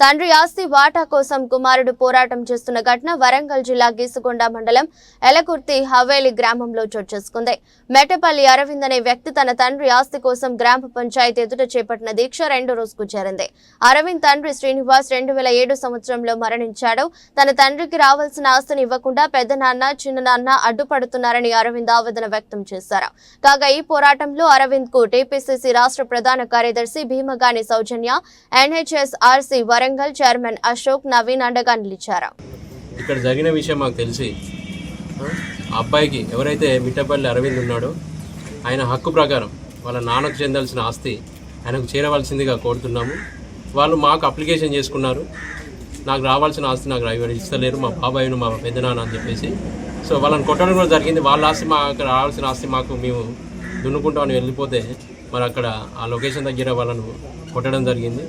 తండ్రి ఆస్తి వాటా కోసం కుమారుడు పోరాటం చేస్తున్న ఘటన వరంగల్ జిల్లా గీసుగొండ మండలం ఎలకుర్తి హవేలి గ్రామంలో చోటు చేసుకుంది. మెటపల్లి అరవింద్ అనే వ్యక్తి తన తండ్రి ఆస్తి కోసం గ్రామ పంచాయతీ ఎదుట చేపట్టిన దీక్ష రెండో రోజుకు చేరింది. అరవింద్ తండ్రి శ్రీనివాస్ రెండు వేల ఏడు సంవత్సరంలో మరణించాడు. తన తండ్రికి రావాల్సిన ఆస్తిని ఇవ్వకుండా పెద్ద నాన్న చిన్న నాన్న అడ్డుపడుతున్నారని అరవింద్ ఆవేదన వ్యక్తం చేశారు. కాగా ఈ పోరాటంలో అరవింద్కు టీపీసీసీ రాష్ట్ర ప్రధాన కార్యదర్శి భీమగాని సౌజన్య ఎన్హెచ్ఎస్ వరంగల్ వరంగల్ చైర్మన్ అశోక్ నవీన్ అండగా నిలిచారు. ఇక్కడ జరిగిన విషయం మాకు తెలిసి ఆ, అబ్బాయికి ఎవరైతే మిట్టపల్లి అరవింద్ ఉన్నాడో ఆయన హక్కు ప్రకారం వాళ్ళ నాన్నకు చెందాల్సిన ఆస్తి ఆయనకు చేరవలసిందిగా కోరుతున్నాము. వాళ్ళు మాకు అప్లికేషన్ చేసుకున్నారు. నాకు రావాల్సిన ఆస్తి నాకు రా- ఇస్తలేరు మా బాబాయ్ను మా పెద్దనాన్న అని చెప్పేసి. సో వాళ్ళని కొట్టడం కూడా జరిగింది. వాళ్ళ ఆస్తి మాకు రావాల్సిన ఆస్తి మాకు మేము దున్నుకుంటామని వెళ్ళిపోతే మరి అక్కడ ఆ లొకేషన్ దగ్గర వాళ్ళను కొట్టడం జరిగింది.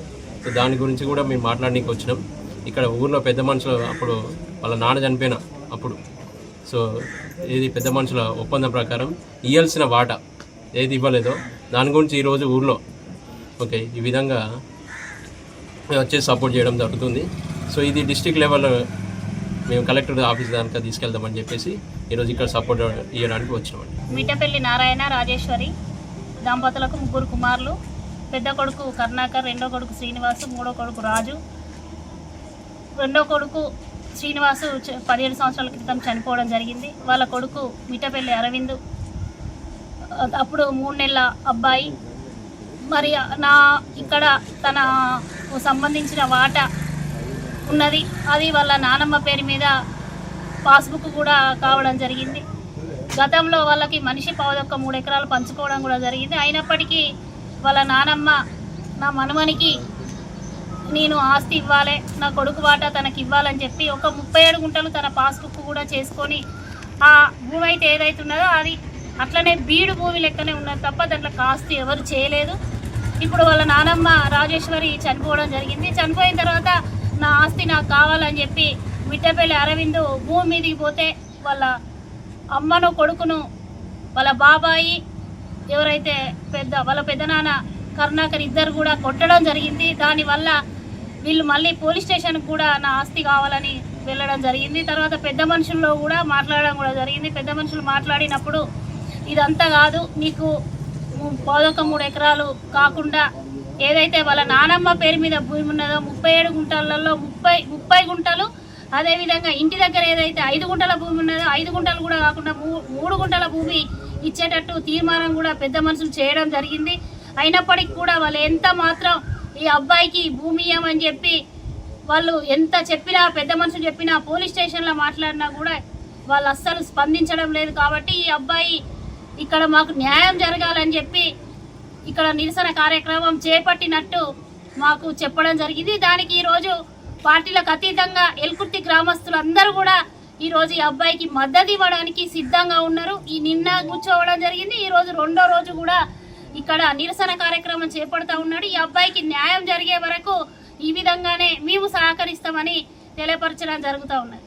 సో దాని గురించి కూడా మేము మాట్లాడడానికి వచ్చినాం. ఇక్కడ ఊర్లో పెద్ద మనుషులు అప్పుడు వాళ్ళ నాన్న చనిపోయిన అప్పుడు. సో ఏది పెద్ద మనుషుల ఒప్పందం ప్రకారం ఇవ్వాల్సిన వాటా ఏది ఇవ్వలేదో దాని గురించి ఈరోజు ఊర్లో ఓకే ఈ విధంగా వచ్చేసి సపోర్ట్ చేయడం జరుగుతుంది. సో ఇది డిస్టిక్ లెవెల్ మేము కలెక్టర్ ఆఫీస్ దానికి తీసుకెళ్దామని చెప్పేసి ఈరోజు ఇక్కడ సపోర్ట్ ఇవ్వడానికి వచ్చినామండి. మిట్టపల్లి నారాయణ రాజేశ్వరి దంపతులకు ముగ్గురు కుమారులు పెద్ద కొడుకు కర్ణాకర్ రెండో కొడుకు శ్రీనివాసు మూడో కొడుకు రాజు. రెండో కొడుకు శ్రీనివాసు పదిహేడు సంవత్సరాల క్రితం చనిపోవడం జరిగింది. వాళ్ళ కొడుకు మిట్టపల్లి అరవింద్. అప్పుడు మూడు నెలల అబ్బాయి. మరి నా ఇక్కడ తన సంబంధించిన వాటా ఉన్నది. అది వాళ్ళ నానమ్మ పేరు మీద పాస్బుక్ కూడా కావడం జరిగింది. గతంలో వాళ్ళకి మనిషి పావుదొక్క మూడు ఎకరాలు పంచుకోవడం కూడా జరిగింది. అయినప్పటికీ వాళ్ళ నానమ్మ నా మనమనికి నేను ఆస్తి ఇవ్వాలి నా కొడుకు వాటా తనకి ఇవ్వాలని చెప్పి ఒక ముప్పై ఏడు గుంటలు తన పాస్బుక్ కూడా చేసుకొని ఆ భూమి అయితే ఏదైతే ఉన్నదో అది అట్లనే బీడు భూమి లెక్కనే ఉన్నది తప్ప దాంట్లో కాస్త ఎవరు చేయలేదు. ఇప్పుడు వాళ్ళ నానమ్మ రాజేశ్వరి చనిపోవడం జరిగింది. చనిపోయిన తర్వాత నా ఆస్తి నాకు కావాలని చెప్పి మిట్టపల్లి అరవింద్ భూమి మీదకి పోతే వాళ్ళ అమ్మను కొడుకును వాళ్ళ బాబాయి ఎవరైతే పెద్ద వాళ్ళ పెద్దనాన్న కరుణాకర్ ఇద్దరు కూడా కొట్టడం జరిగింది. దానివల్ల వీళ్ళు మళ్ళీ పోలీస్ స్టేషన్కి కూడా నా ఆస్తి కావాలని వెళ్ళడం జరిగింది. తర్వాత పెద్ద మనుషుల్లో కూడా మాట్లాడడం కూడా జరిగింది. పెద్ద మనుషులు మాట్లాడినప్పుడు ఇదంతా కాదు నీకు పదొక మూడు ఎకరాలు కాకుండా ఏదైతే వాళ్ళ నానమ్మ పేరు మీద భూమి ఉన్నదో ముప్పై ఏడు గుంటలలో ముప్పై ముప్పై గుంటలు అదేవిధంగా ఇంటి దగ్గర ఏదైతే ఐదు గుంటల భూమి ఉన్నదో ఐదు గుంటలు కూడా కాకుండా మూ- మూడు గుంటల భూమి ఇచ్చేటట్టు తీర్మానం కూడా పెద్ద మనుషులు చేయడం జరిగింది. అయినప్పటికీ కూడా వాళ్ళు ఎంత మాత్రం ఈ అబ్బాయికి భూమి అని చెప్పి వాళ్ళు ఎంత చెప్పినా పెద్ద మనుషులు చెప్పినా పోలీస్ స్టేషన్లో మాట్లాడినా కూడా వాళ్ళు అస్సలు స్పందించడం లేదు కాబట్టి ఈ అబ్బాయి ఇక్కడ మాకు న్యాయం జరగాలని చెప్పి ఇక్కడ నిరసన కార్యక్రమం చేపట్టినట్టు మాకు చెప్పడం జరిగింది. దానికి ఈరోజు పార్టీలకు అతీతంగా ఎల్కుర్తి గ్రామస్తులందరూ కూడా ఈ రోజు ఈ అబ్బాయికి మద్దతు ఇవ్వడానికి సిద్ధంగా ఉన్నారు. ఈ నిన్న కూర్చోవడం జరిగింది. ఈ రోజు రెండో రోజు కూడా ఇక్కడ నిరసన కార్యక్రమం చేపడతా ఉన్నాడు. ఈ అబ్బాయికి న్యాయం జరిగే వరకు ఈ విధంగానే మేము సహకరిస్తామని తెలియపరచడం జరుగుతూ ఉన్నది.